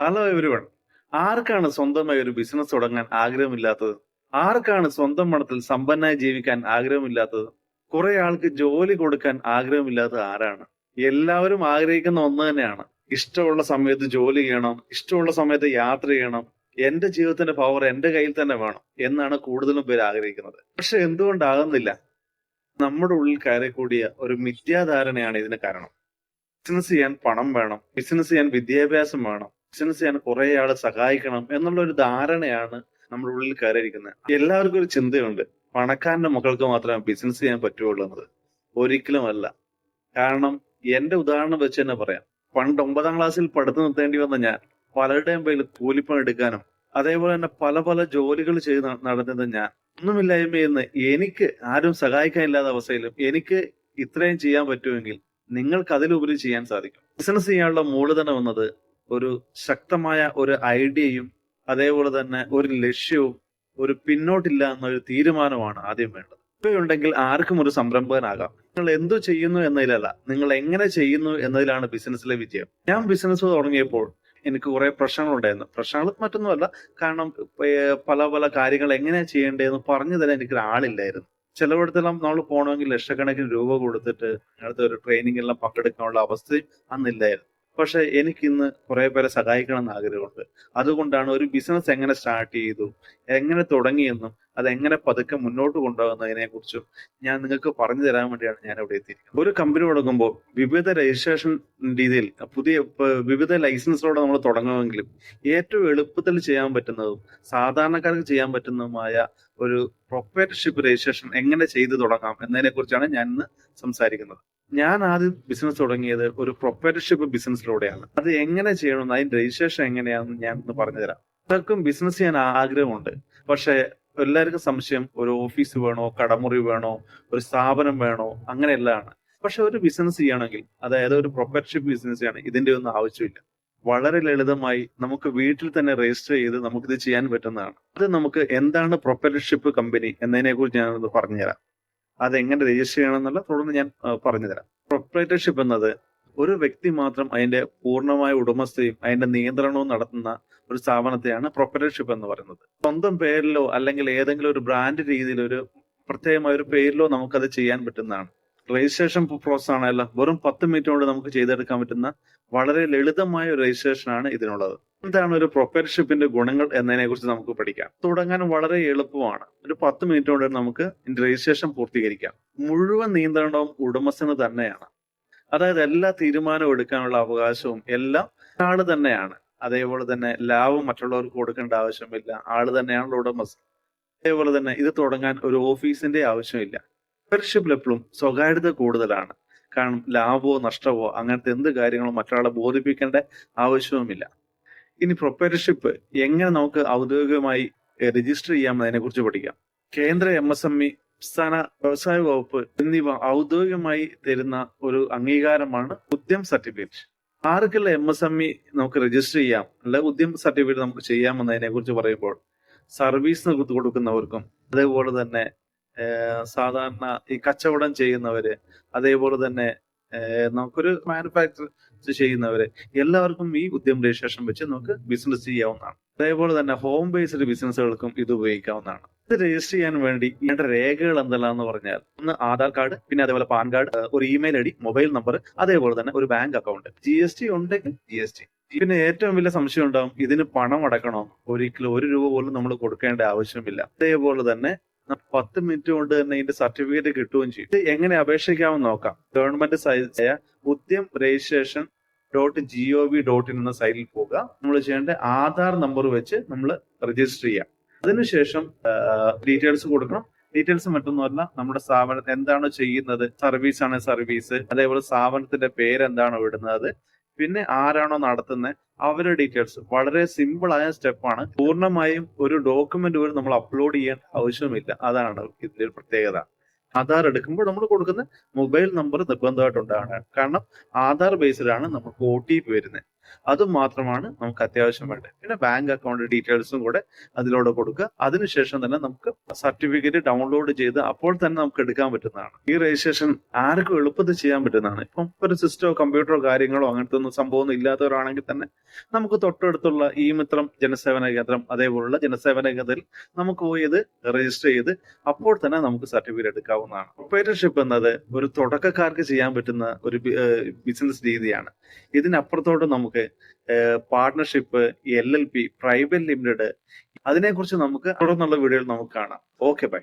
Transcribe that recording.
Hello everyone ആർക്കാണ് സ്വന്തമായി ഒരു ബിസിനസ് തുടങ്ങാൻ ആഗ്രഹമില്ലാത്തത്? ആർക്കാണ് സ്വന്തം പണത്തിൽ സമ്പന്നായി ജീവിക്കാൻ ആഗ്രഹമില്ലാത്തത്? കുറെ ആൾക്ക് ജോലി കൊടുക്കാൻ ആഗ്രഹമില്ലാത്തത് ആരാണ്? എല്ലാവരും ആഗ്രഹിക്കുന്ന ഒന്ന് തന്നെയാണ്. ഇഷ്ടമുള്ള സമയത്ത് ജോലി ചെയ്യണം ഇഷ്ടമുള്ള സമയത്ത് യാത്ര ചെയ്യണം എന്റെ ജീവിതത്തിന്റെ പവർ എന്റെ കയ്യിൽ തന്നെ വേണം എന്നാണ് കൂടുതലും പേര് ആഗ്രഹിക്കുന്നത്. പക്ഷെ എന്തുകൊണ്ടാകുന്നില്ല? നമ്മുടെ ഉള്ളിൽ കയറി കൂടിയ ഒരു മിഥ്യാധാരണയാണ് ഇതിന് കാരണം. ബിസിനസ് ചെയ്യാൻ പണം വേണം ബിസിനസ് ചെയ്യാൻ വിദ്യാഭ്യാസം വേണം ബിസിനസ് ചെയ്യാൻ കുറെ ആളെ സഹായിക്കണം എന്നുള്ള ഒരു ധാരണയാണ് നമ്മുടെ ഉള്ളിൽ കയറിയിരിക്കുന്നത്. എല്ലാവർക്കും ഒരു ചിന്തയുണ്ട്. പണക്കാരന്റെ മക്കൾക്ക് മാത്രമേ ബിസിനസ് ചെയ്യാൻ പറ്റുള്ളൂ എന്നത്. ഒരിക്കലുമല്ല കാരണം എന്റെ ഉദാഹരണം വെച്ച് തന്നെ പറയാം. പണ്ട് ഒമ്പതാം ക്ലാസ്സിൽ പഠിത്തം നിർത്തേണ്ടി വന്ന ഞാൻ പലരുടെയും പേരിൽ കൂലിപ്പണി എടുക്കാനും അതേപോലെ തന്നെ പല പല ജോലികൾ ചെയ്ത് നടന്നത് ഞാൻ ഒന്നുമില്ലായ്മയെന്ന് എനിക്ക് ആരും സഹായിക്കാനില്ലാത്ത അവസ്ഥയിലും എനിക്ക് ഇത്രയും ചെയ്യാൻ പറ്റുമെങ്കിൽ നിങ്ങൾക്ക് അതിലുപരി ചെയ്യാൻ സാധിക്കും. ബിസിനസ് ചെയ്യാനുള്ള മൂലധനം എന്നത് ഒരു ശക്തമായ ഒരു ഐഡിയയും അതേപോലെ തന്നെ ഒരു ലക്ഷ്യവും ഒരു പിന്നോട്ടില്ല എന്നൊരു തീരുമാനമാണ് ആദ്യം വേണ്ടത്. ഉണ്ടെങ്കിൽ ആർക്കും ഒരു സംരംഭകനാകാം. നിങ്ങൾ എന്തു ചെയ്യുന്നു എന്നതിലല്ല നിങ്ങൾ എങ്ങനെ ചെയ്യുന്നു എന്നതിലാണ് ബിസിനസ്സിലെ വിജയം. ഞാൻ ബിസിനസ് തുടങ്ങിയപ്പോൾ എനിക്ക് കുറെ പ്രശ്നങ്ങളുണ്ടായിരുന്നു. പ്രശ്നങ്ങൾ മറ്റൊന്നുമല്ല കാരണം പല പല കാര്യങ്ങൾ എങ്ങനെയാ ചെയ്യേണ്ടതെന്ന് പറഞ്ഞു തരാൻ എനിക്ക് ഒരാളില്ലായിരുന്നു ചിലവിടത്തെല്ലാം നമ്മൾ പോകണമെങ്കിൽ ലക്ഷക്കണക്കിന് രൂപ കൊടുത്തിട്ട് അടുത്ത ഒരു ട്രെയിനിങ് പങ്കെടുക്കാനുള്ള അവസ്ഥയും അന്നില്ലായിരുന്നു. പക്ഷെ എനിക്കിന്ന് കുറെ പേരെ സഹായിക്കണം എന്ന് ആഗ്രഹമുണ്ട്. അതുകൊണ്ടാണ് ഒരു ബിസിനസ് എങ്ങനെ സ്റ്റാർട്ട് ചെയ്തു എങ്ങനെ തുടങ്ങിയെന്നും അത് എങ്ങനെ പതുക്കെ മുന്നോട്ട് കൊണ്ടുപോകുന്നതിനെ കുറിച്ചും ഞാൻ നിങ്ങൾക്ക് പറഞ്ഞു തരാൻ വേണ്ടിയാണ് ഞാൻ ഇവിടെ എത്തിയിരിക്കുന്നത്. ഒരു കമ്പനി തുടങ്ങുമ്പോൾ വിവിധ രജിസ്ട്രേഷൻ രീതിയിൽ പുതിയ വിവിധ ലൈസൻസിലൂടെ നമ്മൾ തുടങ്ങുമെങ്കിലും ഏറ്റവും എളുപ്പത്തിൽ ചെയ്യാൻ പറ്റുന്നതും സാധാരണക്കാർക്ക് ചെയ്യാൻ പറ്റുന്നതുമായ ഒരു പ്രൊപ്പറേറ്റർഷിപ്പ് രജിസ്ട്രേഷൻ എങ്ങനെ ചെയ്തു തുടങ്ങാം എന്നതിനെ കുറിച്ചാണ് ഞാൻ ഇന്ന് സംസാരിക്കുന്നത്. ഞാൻ ആദ്യം ബിസിനസ് തുടങ്ങിയത് ഒരു പ്രൊപ്പറേറ്റർഷിപ്പ് ബിസിനസ്സിലൂടെയാണ് അത് എങ്ങനെ ചെയ്യണമെന്ന് അതിന്റെ രജിസ്ട്രേഷൻ എങ്ങനെയാണെന്ന് ഞാൻ ഒന്ന് പറഞ്ഞുതരാം. പലർക്കും ബിസിനസ് ചെയ്യാൻ ആഗ്രഹമുണ്ട്. പക്ഷെ എല്ലാവർക്കും സംശയം ഒരു ഓഫീസ് വേണോ കടമുറി വേണോ ഒരു സ്ഥാപനം വേണോ അങ്ങനെയെല്ലാം പക്ഷെ ഒരു ബിസിനസ് ചെയ്യണമെങ്കിൽ അതായത് ഒരു പ്രൊപ്പറേറ്റർഷിപ്പ് ബിസിനസ് ചെയ്യണം ഇതിന്റെ ഒന്നും ആവശ്യമില്ല. വളരെ ലളിതമായി നമുക്ക് വീട്ടിൽ തന്നെ രജിസ്റ്റർ ചെയ്ത് നമുക്കിത് ചെയ്യാൻ പറ്റുന്നതാണ്. അത് നമുക്ക് എന്താണ് പ്രൊപ്പറേറ്റർഷിപ്പ് കമ്പനി എന്നതിനെ കുറിച്ച് ഞാനൊന്ന് പറഞ്ഞുതരാം. അതെങ്ങനെ രജിസ്റ്റർ ചെയ്യണം എന്നുള്ള തുടർന്ന് ഞാൻ പറഞ്ഞു പറഞ്ഞുതരാം. പ്രൊപ്പറേറ്റർഷിപ്പ് എന്നത് ഒരു വ്യക്തി മാത്രം അതിന്റെ പൂർണമായ ഉടമസ്ഥയും അതിന്റെ നിയന്ത്രണവും നടത്തുന്ന ഒരു സ്ഥാപനത്തെയാണ് പ്രൊപ്പറേറ്റർഷിപ്പ് എന്ന് പറയുന്നത്. സ്വന്തം പേരിലോ അല്ലെങ്കിൽ ഏതെങ്കിലും ഒരു ബ്രാൻഡ് രീതിയിൽ ഒരു പ്രത്യേകമായ ഒരു പേരിലോ നമുക്കത് ചെയ്യാൻ പറ്റുന്നതാണ്. രജിസ്ട്രേഷൻ പ്രോസസ് ആണല്ലോ. വെറും പത്ത് മിനിറ്റ് കൊണ്ട് നമുക്ക് ചെയ്തെടുക്കാൻ പറ്റുന്ന വളരെ ലളിതമായ ഒരു രജിസ്ട്രേഷൻ ആണ് ഇതിനുള്ളത്. എന്താണ് ഒരു പ്രൊപ്പർഷിപ്പിന്റെ ഗുണങ്ങൾ എന്നതിനെ കുറിച്ച് നമുക്ക് പഠിക്കാം. തുടങ്ങാൻ വളരെ എളുപ്പമാണ്. ഒരു പത്ത് മിനിറ്റ് കൊണ്ട് നമുക്ക് രജിസ്ട്രേഷൻ പൂർത്തീകരിക്കാം. മുഴുവൻ നിയന്ത്രണവും ഉടമസ്ഥന് തന്നെയാണ്. അതായത് എല്ലാ തീരുമാനവും എടുക്കാനുള്ള അവകാശവും എല്ലാം ആൾ തന്നെയാണ്. അതേപോലെ തന്നെ ലാഭം മറ്റുള്ളവർക്ക് കൊടുക്കേണ്ട ആവശ്യമില്ല. ആൾ തന്നെയാണല്ലോ ഉടമസ്ഥൻ. അതേപോലെ തന്നെ ഇത് തുടങ്ങാൻ ഒരു ഓഫീസിന്റെ ആവശ്യമില്ല. മെമ്പർഷിപ്പിൽ എപ്പോഴും സ്വകാര്യത കൂടുതലാണ്. കാരണം ലാഭമോ നഷ്ടമോ അങ്ങനത്തെ എന്ത് കാര്യങ്ങളും മറ്റൊരാളെ ബോധിപ്പിക്കേണ്ട ആവശ്യവുമില്ല. ഇനി പ്രൊപ്പറേറ്റർഷിപ്പ് എങ്ങനെ നമുക്ക് ഔദ്യോഗികമായി രജിസ്റ്റർ ചെയ്യാം എന്നതിനെ കുറിച്ച് പഠിക്കാം. കേന്ദ്ര എം എസ് എം ഇ സംസ്ഥാന വ്യവസായ വകുപ്പ് എന്നിവ ഔദ്യോഗികമായി തരുന്ന ഒരു അംഗീകാരമാണ് ഉദ്യം സർട്ടിഫിക്കറ്റ്. ആർക്കുള്ള എം എസ് എം ഇ നമുക്ക് രജിസ്റ്റർ ചെയ്യാം അല്ലെ ഉദ്യം സർട്ടിഫിക്കറ്റ് നമുക്ക് ചെയ്യാം എന്നതിനെ കുറിച്ച് പറയുമ്പോൾ സർവീസ് കൊടുക്കുന്നവർക്കും അതേപോലെ തന്നെ സാധാരണ ഈ കച്ചവടം ചെയ്യുന്നവര് അതേപോലെ തന്നെ നമുക്കൊരു മാനുഫാക്ചർ ചെയ്യുന്നവര് എല്ലാവർക്കും ഈ ഉദ്യം രജിസ്ട്രേഷൻ വെച്ച് നമുക്ക് ബിസിനസ് ചെയ്യാവുന്നതാണ്. അതേപോലെ തന്നെ ഹോം ബേസ്ഡ് ബിസിനസ്സുകൾക്കും ഇത് ഉപയോഗിക്കാവുന്നതാണ്. ഇത് രജിസ്റ്റർ ചെയ്യാൻ വേണ്ടി ഇതിന്റെ രേഖകൾ എന്തെല്ലാന്ന് പറഞ്ഞാൽ ഒന്ന് ആധാർ കാർഡ് പിന്നെ അതേപോലെ പാൻ കാർഡ് ഒരു email I D mobile number അതേപോലെ തന്നെ ഒരു bank account G S T ഉണ്ടെങ്കിൽ ജി എസ് ടി പിന്നെ ഏറ്റവും വലിയ സംശയം ഉണ്ടാവും ഇതിന് പണം അടക്കണോ? ഒരിക്കലും ഒരു രൂപ പോലും നമ്മൾ കൊടുക്കേണ്ട ആവശ്യമില്ല. അതേപോലെ തന്നെ പത്ത് മിനിറ്റ് കൊണ്ട് തന്നെ ഇതിന്റെ സർട്ടിഫിക്കറ്റ് കിട്ടുകയും ചെയ്യും. ഇത് എങ്ങനെ അപേക്ഷിക്കാമെന്ന് നോക്കാം. Government സൈറ്റായ Udyam registration dot G O V dot in എന്ന സൈറ്റിൽ പോകുക നമ്മൾ ചെയ്യേണ്ട ആധാർ നമ്പർ വെച്ച് നമ്മൾ രജിസ്റ്റർ ചെയ്യാം അതിനുശേഷം ഡീറ്റെയിൽസ് കൊടുക്കണം. ഡീറ്റെയിൽസ് മറ്റൊന്നുമല്ല നമ്മുടെ സ്ഥാപനം എന്താണോ ചെയ്യുന്നത്? സർവീസ് ആണ് സർവീസ് അതേപോലെ സ്ഥാപനത്തിന്റെ പേര് എന്താണോ ഇടുന്നത്? പിന്നെ ആരാണോ നടത്തുന്നത് അവരുടെ ഡീറ്റെയിൽസ് വളരെ സിമ്പിൾ ആയ സ്റ്റെപ്പാണ് പൂർണമായും ഒരു ഡോക്യുമെന്റ് പോലും നമ്മൾ അപ്ലോഡ് ചെയ്യാൻ ആവശ്യമില്ല. അതാണ് ഇതിന്റെ ഒരു പ്രത്യേകത. ആധാർ എടുക്കുമ്പോൾ നമ്മൾ കൊടുക്കുന്ന മൊബൈൽ നമ്പർ നിർബന്ധമായിട്ട് ഉണ്ടാകണം. കാരണം ആധാർ ബേസിലാണ് നമുക്ക് ഒ ടി പി വരുന്നത് അത് മാത്രമാണ് നമുക്ക് അത്യാവശ്യം വേണ്ടത്. പിന്നെ ബാങ്ക് അക്കൗണ്ട് ഡീറ്റെയിൽസും കൂടെ അതിലൂടെ കൊടുക്കുക. അതിനുശേഷം തന്നെ നമുക്ക് സർട്ടിഫിക്കറ്റ് ഡൗൺലോഡ് ചെയ്ത് അപ്പോൾ തന്നെ നമുക്ക് എടുക്കാൻ പറ്റുന്നതാണ്. ഈ രജിസ്ട്രേഷൻ ആർക്കും എളുപ്പത്തിൽ ചെയ്യാൻ പറ്റുന്നതാണ്. ഇപ്പം ഒരു സിസ്റ്റമോ കമ്പ്യൂട്ടറോ കാര്യങ്ങളോ അങ്ങനത്തെ ഒന്നും സംഭവമൊന്നും ഇല്ലാത്തവരാണെങ്കിൽ തന്നെ നമുക്ക് തൊട്ടടുത്തുള്ള ഈ മിത്രം ജനസേവന കേന്ദ്രം അതേപോലുള്ള ജനസേവന കേന്ദ്രത്തിൽ നമുക്ക് പോയി ഇത് രജിസ്റ്റർ ചെയ്ത് അപ്പോൾ തന്നെ നമുക്ക് സർട്ടിഫിക്കറ്റ് എടുക്കാവുന്നതാണ്. പ്രൊപ്പറേറ്റർഷിപ്പ് എന്നത് ഒരു തുടക്കക്കാർക്ക് ചെയ്യാൻ പറ്റുന്ന ഒരു ബിസിനസ് രീതിയാണ്. ഇതിനപ്പുറത്തോട്ട് നമുക്ക് partnership L L P private limited അതിനെക്കുറിച്ച് നമുക്ക് തുടർന്നുള്ള വീഡിയോയിൽ നമുക്ക് കാണാം. Okay bye